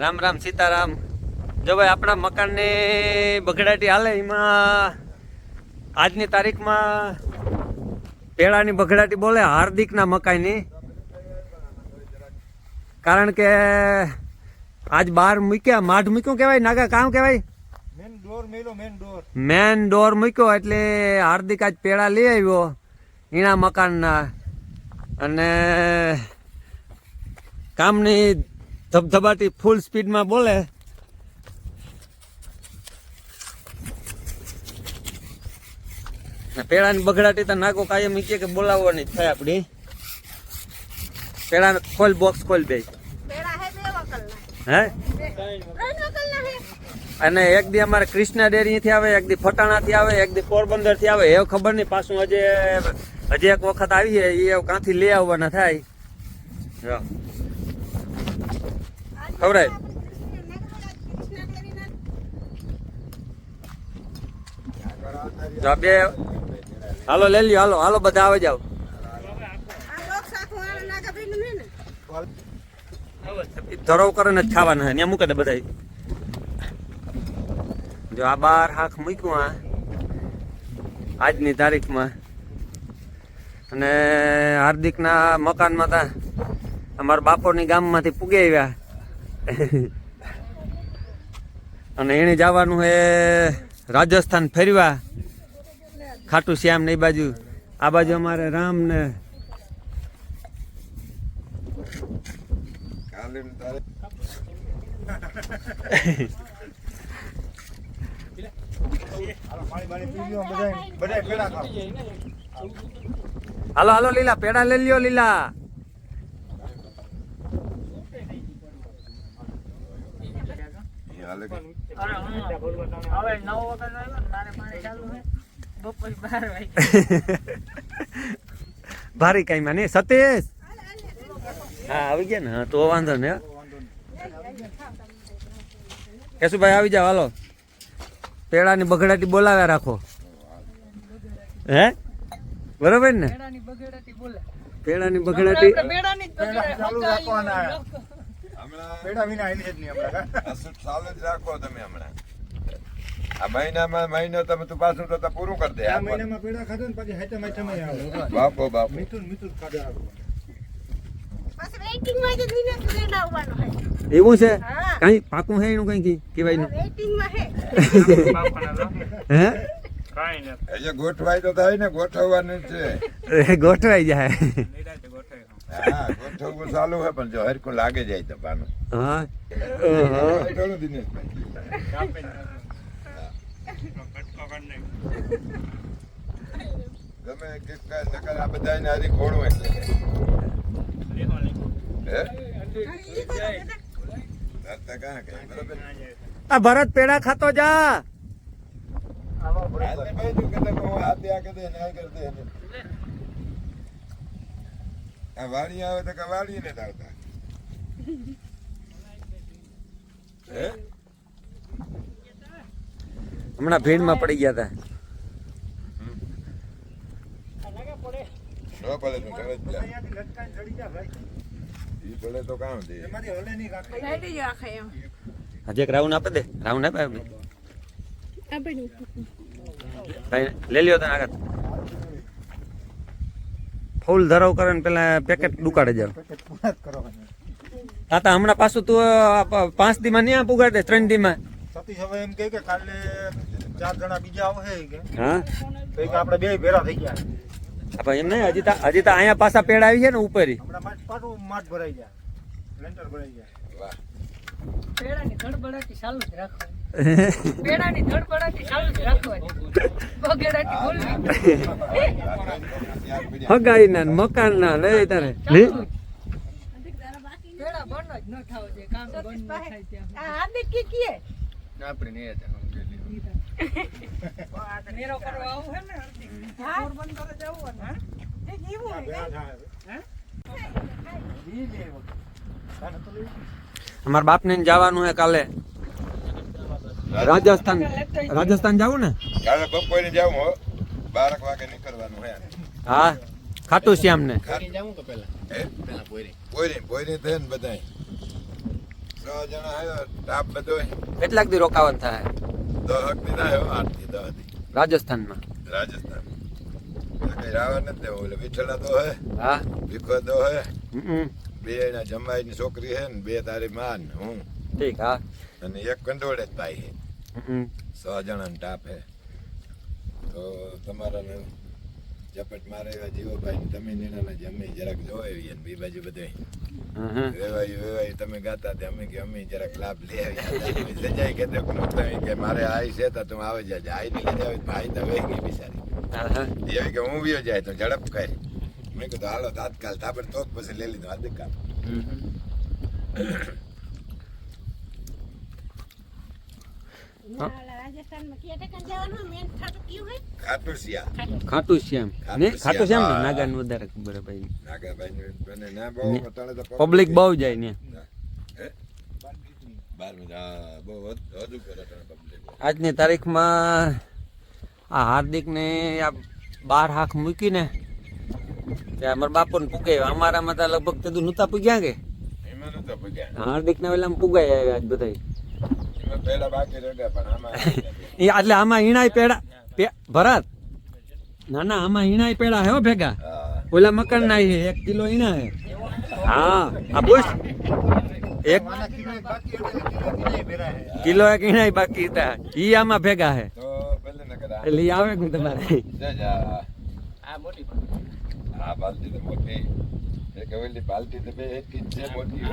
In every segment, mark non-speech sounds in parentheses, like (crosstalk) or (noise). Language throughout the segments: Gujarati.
રામ રામ સીતારામ. જો ભાઈ આપણા મકાનની બગડાટી હાલે એમાં આજની તારીખમાં પેડાની બગડાટી બોલે હાર્દિકના મકાઈની. કારણ કે આજ બાર મૂક્યા માઢ મૂક્યું કહેવાય નાગા કામ કહેવાય? Man door man door. Man મૂક્યો એટલે હાર્દિક આજ પેળા લઈ આવ્યો એના મકાનના. અને કામની ધબધબાટી ફૂલ સ્પીડમાં બોલે. ને પેડાની બગડાટી તો નાગો કાયમ ઈ કહે કે બોલાવવાની થાય આપણી. પેડા ખોલ બોક્સ ખોલ દે બે હે? અને એક દી અમારે કૃષ્ણા ડેરીથી આવે એક દી ફટાણાથી આવે એક દી પોરબંદરથી આવે. એવું ખબર નહીં પાછું હજે હજી એક વખત આવીએ એ કાંથી લઈ આવવાના થાય. આ બે હાલો લઈ લ્યો, હાલો હાલો, બધા આવે જાવ ધરો હે ને કરે ને ખાવાના છે ત્યાં મૂકે બધા જો આ બાર હાથ મૂક્યું આ. આજની તારીખમાં. અને હાર્દિકના મકાનમાં તા. અમારા બાપોની ગામમાંથી પૂગે આવ્યા. અને એને જવાનું હે રાજસ્થાન ફેરવા. ખાટુ શ્યામ ને એ બાજુ. આ બાજુ અમારે રામ ને હાલો હાલો, લીલા, પેડા લઈ લ્યો, લીલા. હવે નવ વખત આવ્યો ને મારે પાણી ચાલુ છે. બપોર બાર વાગે. (laughs) ભારી કઈ માં નહીં. સતીશ! હા આવી ગયા ને? તો વાંધો ને કેશુભાઈ આવી જાવ હાલો. પેડાની બગડાટી બોલાવ્યા રાખો. હે? બરોબર ને? પેડાની બગડાટી પેડાની બગડાટી પેડાની જ બગડાટી ચાલુ રાખવાના. હમણાં વિના આલી જ નહીં હમણાં આ ચાલુ જ રાખો તમે હમણાં. આ મહિનામાં મહિનો તમે તું પાછું તો તો પૂરું કરી દે આ મહિનામાં પેડા ખાધો ને પછી આવે. બાપો બાપો. મીઠું ને ખાધા એવું છે? કઈ પાકું હે એનું કઈ કેવાયમાં હે. હે? ગોઠવાય તો થાય ને ગોઠવવાનું છે. ગોઠવાઈ જાય. ચાલુ હોય પણ જો હરકું લાગે જાય તો હા? ગમે કે કાંઈ આ બધાયને હારી ઘોડું એટલે હે? નડતા કાં કે બરાબર? આ ભરત પેડા ખાતો જા. આજે ભાઈ તો કહેતો કે હું આ ત્યાં આ કરી દે ને આ કરી દે ને. આ વાડી આવે તો કે વાડી ને આવતા હે? હમણાં ભીડમાં પડી ગયા હતા હજી એક રાઉન્ડ આપે દે. રાઉન્ડ આપે. લઈ લ્યો તને આગળ. ફૂલ ધરાવ કરે ને પેલા પેકેટ દુકાડે જાવ પેકેટ પૂરા જ તાતા હમણાં પાછું તું પાંચ દી દીમાં નહીં પુગાડે ત્રણ દીમાં. સતીશ હવે એમ કહે કે કાલે ચાર જણા બીજા આવશે કે. હા? તો આપણે બે ભેરા થઈ ગયા. આપણે એમ નહીં હજી તો હજી તા અહીંયા પાછા પેડ આવી છે ને ઉપર. પાછું માટ ભરાઈ જાય લેન્ટર ભરાઈ જાય વાહ પેડાની ધડબડાટી ચાલુ જ રાખવાની. પેડાની ધડબડાટી ચાલુ જ રાખવાની. હગાઈ ના મકાન ના લે તારે? (laughs) અમારા બાપને ને જવાનું હે કાલે. રાજસ્થાન રાજસ્થાન જવું ને? કાલે બપોરે જાઉં હો. બારક વાગે નીકળવાનું હે. હા. ખાટુ શ્યામ ને હે? પોયરી. પોયરી થઈને બધાય. છ જણા આવ્યો તાપ બધો. કેટલાક દી રોકાવાનું થાય? દહકથી આવ્યો આઠથી દહથી રાજસ્થાનમાં. રાજસ્થાન. નથી દેવો એટલે વિઠ્ઠલા તો હે. હા. ભીખો તો હે. બે જમાઈની છોકરી હે ને બે તારી માન હું. ઠીક હા. અને એક કંડોળે જ ભાઈ હે. સો જણાને ટાપ હે. તો તમારા ઝપટ મારે એવા જીવોભાઈ તમે નીનાના જમી જરાક જોઈ અને બી બાજુ બધે વેવાયું વેવાઈ તમે ગાતા તે અમે કે અમે જરાક લાભ લઈ આવી સજાઈ કે તમે કે મારે આઈ છે તો તમે આવે જાય આઈ ને લઈ ભાઈ તો વહી ગઈ બિચારી. એ કે હું વિયો જાય તો ઝડપ કરી. મેં કીધું હાલો તાત્કાલ તાપડ તો પછી લઈ લીધું આ હમ. ના, ઓલા રાજસ્થાનમાં ક્યાં ઠેકાણે જવાનું? મેન થાતું કયું હોય? ખાટુસિયા ખાટું શ્યામ ને? ખાટું શ્યામ ને. વધારે ખબર ભાઈ ને ના? ને પબ્લિક બહુ જાય ને? આજની તારીખમાં આ હાર્દિકને આ બાર હાથ મૂકીને અમારા બાપુને પૂગાય અમારામાં તો લગભગ તે નહોતા પૂગ્યા કે? હાર્દિક નતો હાર્દિકના વેલામાં પુગાય આવ્યા આજ બધા (laughs) એટલે આમાં ઈણાય પેડા. ભરત. ના ના આમાં ઈણાય પેડા હે ભેગા. ઓલા મકાન ના એક કિલો ઈણા હે. હા આ પૂછ એક કિલો એક ઈણાય બાકી હતા. ઈ આમાં ભેગા હે. એટલે આવે હું તમારે? આ બાલટી તો મોટી. ઓલી બાલટી તો બે એક છે મોટી આ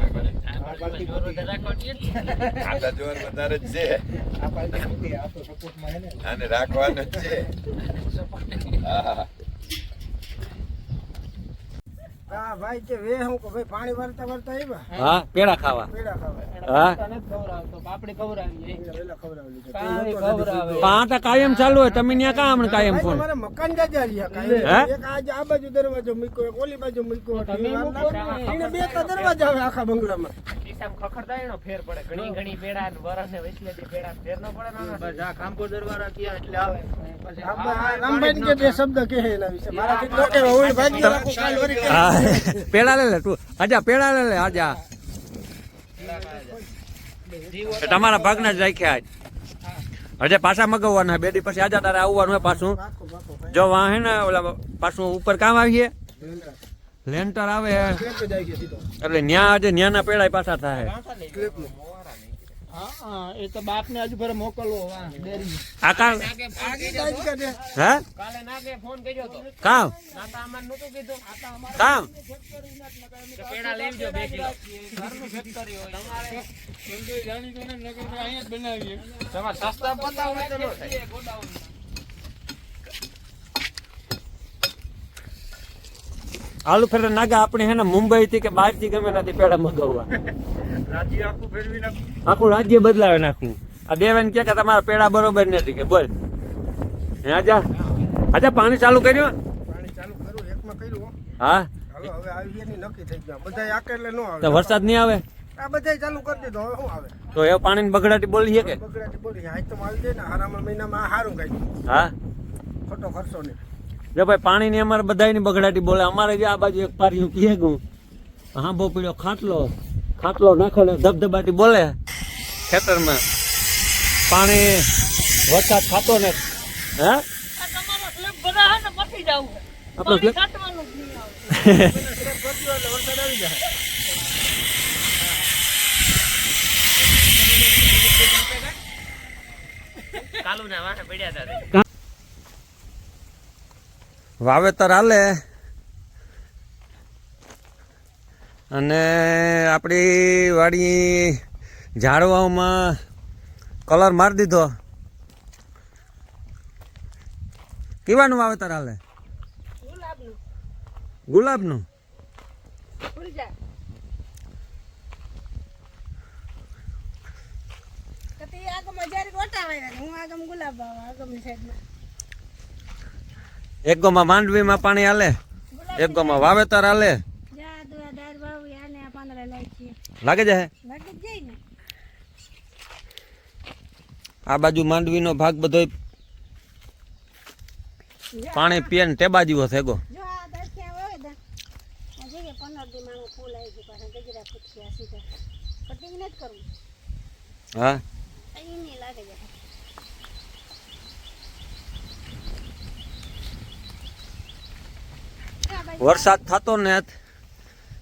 આટલા જોર વધારે જ છે. આ બાકી મોટી આ તો સપોર્ટમાં હે ને. આને રાખવાનું જ છે. (laughs) હા. હા ભાઈ કે વે હું કે ભાઈ પાણી વારતા વારતા આવ્યા? હા પેડા ખાવા. પેડા ખાવા. હા? પાપડી ખવડાવીએ. પેલા ખવડાવી પાણી ખવડાવે. પણ આ તો કાયમ ચાલુ હોય તમે ત્યાં કામ ને કાયમ ફોન? તમારે મકાન જાજા રહ્યા કાંઈ. એક આજ આ બાજુ દરવાજો મૂક્યો એક ઓલી બાજુ મૂક્યો. તમે મૂકો ને. બે તો દરવાજા આવે આખા બંગલામાં. ખખડતા એનો ફેર પડે. ઘણી ઘણી પેડા ને વરસ ને જે પેડા ફેર ન પડે નાના બસ આ ખાંભોદર વાળા ક્યાં એટલે આવે? પછી રામભાઈ રામભાઈ કે બે શબ્દ કહે એના વિશે? મારા કે કહેવાય. હોય ભાગ્ય કાલ. હા. પેડા લે લે, તું. આજા, પેડા લે લે, આજા. તમારા ભાગના જ રાખ્યા હજે પાછા મગાવવાના બે દી પછી આજા, તારે આવવાનું હોય પાછું. જો વાં હે ને, ઓલા પાછું ઉપર કામ આવીએ. લેન્ટર આવે. એટલે ન્યા આજે ન્યાના પેડા પાછા થાય. એ તો બાપને હજુ મોકલવો ગઈ. હે? કાલે નાગે ફોન કર્યો તો કામ? નાતા અમાર નતું કીધું. કામ? પેડા લઈ જો બે કિલો ઘરનું ફેક્ટરી હોય. તમારે તમારે સસ્તા બતાવો તો ન થાય. આલુ ફેરા નાગા આપણે હે ને મુંબઈ થી કે બહારથી ગમે નથી પેડા મગાવવા. રાજ્ય આખું ફેરવી નાખું. આખું રાજ્ય બદલાવે નાખું. આ દેવેન કે તમારા પેડા બરોબર નથી કે બોલ. હે આજા. આજા પાણી ચાલુ કર્યું પાણી ચાલુ કર્યું એકમાં કર્યું હો. હવે આવી ગયા ની નક્કી થઈ ગયા. બધા આકે એટલે નો આવે. વરસાદ નહીં આવે? આ બધા ચાલુ કરી દીધો. હવે શું આવે? તો એ પાણી બગડાટી બોલીએ કે બગડાટી બોલી. હાઈ તો માલ દે ને હારામાં મહિનામાં આ હારું કાંઈ હા? ખોટો ખર્ચો નહીં. જો ભાઈ પાણી ની અમારે બધાની બગડાટી બોલે. અમારે જે આ બાજુ એક પારિયું પીએ ગયું હાંભો પીડ્યો ખાટલો ખાટલો નાખો ને ધબધબાટી બોલે. ખેતરમાં પાણી વરસાદ ખાતો ને હે? આપણો કાલુ ના વાહે પડ્યા હતા વાવેતર હાલે. અને આપણી વાડી ઝાડવામાં કલર મારી દીધો. કેવાનું વાવેતર હાલે? ગુલાબનું. આગળ ગુલાબ આગમની સાઈડમાં. એક ગોમાં માંડવીમાં પાણી હાલે એક ગોમાં વાવેતર હાલે. લાગે છે? આ બાજુ માંડવીનો ભાગ બધો પાણી પીએ ને ટેબા જેવો થેગો ગો. હા દા. આ જગ્યાએ પંદર દી માં ફૂલ આવી ગયું પાછા ગજરા ફૂટશે આ સીધા. કટિંગ નથી કરવું હા અહીં નહીં લાગે છે હા ભાઈ વરસાદ થતો ને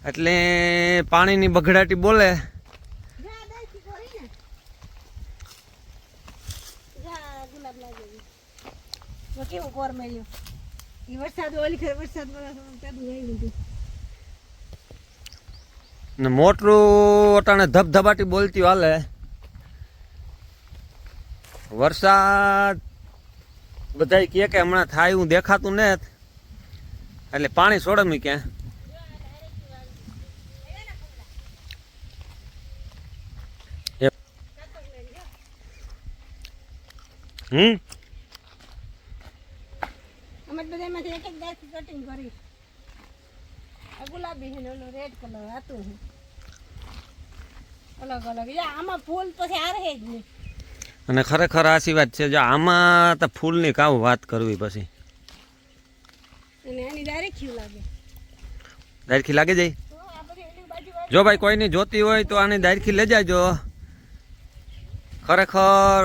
એટલે પાણીની બઘડાટી બોલે. મોટરું અટાણે ધબધબાટી બોલતી હાલે. વરસાદ બધા કે હમણાં થાય હું દેખાતું ને એટલે પાણી છોડે મી ક્યાં? એ- હમ ગુલાબી છે ઓલો રેડ કલર હતું. અલગ અલગ. આમાં ફૂલ પછી આ રહે જ નહીં અને ખરેખર આ વાત છે જો આમાં તો ફૂલની કાવ વાત કરવી પછી. ડાયરેક્ટ ખીવ લાગે. લાગી જાય જો ભાઈ કોઈની જોતી હોય તો આની દાયરખી લઈ જાજો. ખરેખર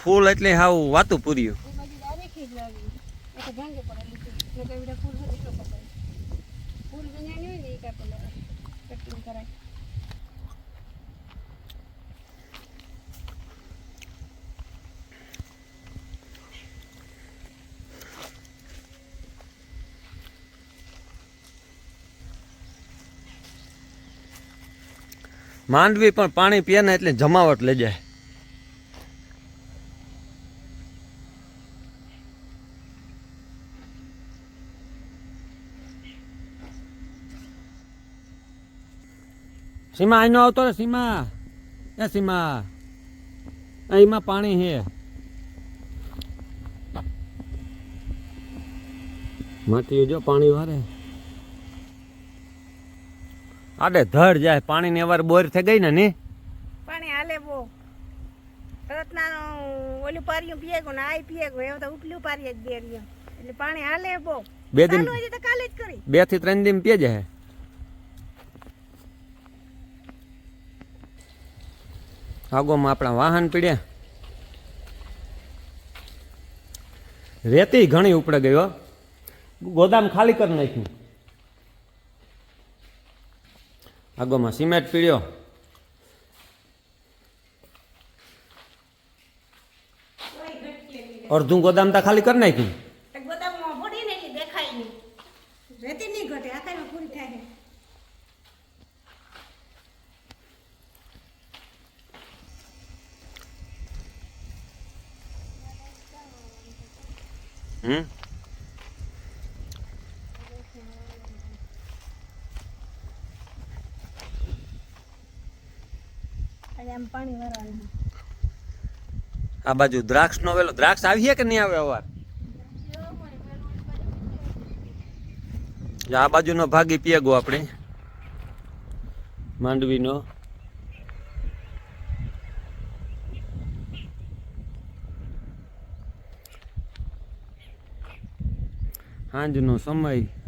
ફૂલ એટલે હાવ વાતું પૂર્યું. ડાયરેક્ટ ફૂલ હોય ને એ કટિંગ કરાય. માંડવી પણ પાણી પીએ ને એટલે જમાવટ લઈ જાય. સીમા આઈનો આવતો રે સીમા. એ સીમા. એમાં પાણી છે માટી જો પાણી વારે. આડે ધડ જાય પાણીની અવાર બોર થઈ ગઈ ને ની? પાણી હાલે બો રત્ના ઓલું પાર્યું પીએ ગયું ને આ પીએ ગયું એવું તો ઉપલું પારીએ જ રહ્યો એટલે પાણી હાલે બો બે દિન તો કાલે જ કરી. બેથી ત્રણ દિન પીએ જાય આગોમાં આપણા વાહન પીડ્યા. રેતી ઘણી ઉપડે ગયો ગોદામ ખાલી કરી નાખ્યું. આગોમાં સિમેન્ટ પીડ્યો અડધું ગોદામ તો ખાલી કરી નાખ્યું તો ગોદામમાં ભરી ને એટલે દેખાય નહીં રેતી નહીં ઘટે આકારમાં પૂરી થાય હમ અને આમ આ બાજુ દ્રાક્ષ નો વેલો. દ્રાક્ષ આવીએ કે નહીં આવે અવાર આ બાજુનો ભાગી પીએગો આપણે. માંડવીનો. સાંજનો સમય.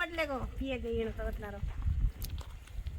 ફિયા ગઈનો કલર કેવો બદલે ગયો માંડવીનો